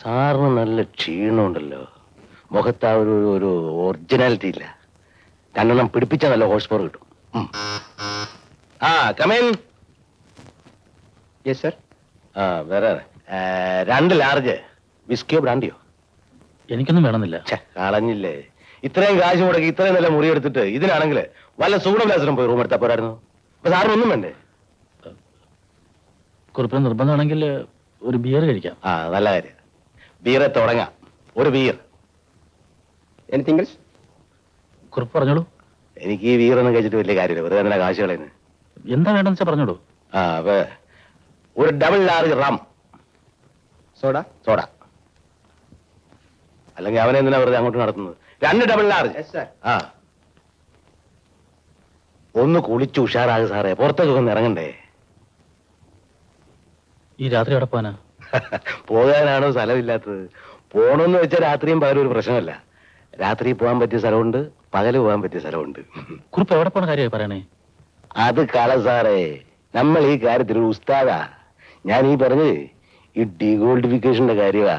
സാറിന് നല്ല ക്ഷീണമുണ്ടല്ലോ. മുഖത്ത് ആ ഒരു ഒരു ഒറിജിനാലിറ്റി ഇല്ല. രണ്ടെണ്ണം പിടിപ്പിച്ച നല്ല ഹോഴ്സ് പവർ കിട്ടും. ആ കമേൻ യെസ് സർ ആ വേറെ രണ്ട് ലാർജ് വിസ്കിയോ ബ്രാൻഡിയോ എനിക്കൊന്നും വേണമെന്നില്ല. കളഞ്ഞില്ലേ. ഇത്രയും കാശ് മുടക്കി ഇത്രയും നല്ല മുറി എടുത്തിട്ട് ഇതിനാണെങ്കിൽ വല്ല സൂഡബ്ലാസിനും പോയി റൂം എടുത്താൽ പോരായിരുന്നു. അപ്പൊ സാറിന് ഒന്നും വേണ്ടേ? കുറിപ്പിന് നിർബന്ധമാണെങ്കിൽ ഒരു ബിയർ കഴിക്കാം. ആ നല്ല കാര്യം. ബീറെ തുടങ്ങാം. ഒരു ബീർ എനിത്തിങ് എൽസ് കുറിപ്പ് പറഞ്ഞോളൂ. എനിക്ക് ഈ വീറൊന്നും കഴിച്ചിട്ട് വലിയ കാര്യമില്ല. വെറുതെ എന്തിനാ കാശ് കളയുന്നത് എന്താ വേണ്ടെന്ന് വെച്ചാൽ പറഞ്ഞോളൂ. ആ അപ്പൊ ഒരു double large rum soda soda അല്ലെങ്കിൽ അവനെ എന്തിനാ വെറുതെ അങ്ങോട്ട് നടത്തുന്നത്? രണ്ട് ഡബിൾ ലാർജ് ആ. ഒന്ന് കുളിച്ച് ഉഷാറാകും സാറേ. പുറത്തേക്കൊക്കെ ഒന്ന് ഇറങ്ങണ്ടേ? ഈ രാത്രി അവിടെ പോകാനാ പോകാനാണോ സ്ഥലമില്ലാത്തത്? പോണമെന്ന് വെച്ചാൽ രാത്രിയും പകലും ഒരു പ്രശ്നമല്ല. രാത്രി പോകാൻ പറ്റിയ സ്ഥലമുണ്ട് പകൽ പോകാൻ പറ്റിയ സ്ഥലമുണ്ട്. കുറിപ്പ് എവിടെ പോണ കാര്യമായി പറയണേ? അത് കള സാറേ നമ്മൾ ഈ കാര്യത്തിൽ ഒരു ഉസ്താദാ. ഞാൻ ഈ പറഞ്ഞത് ഈ ഡീഗോൾഡിഫിക്കേഷന്റെ കാര്യമാ.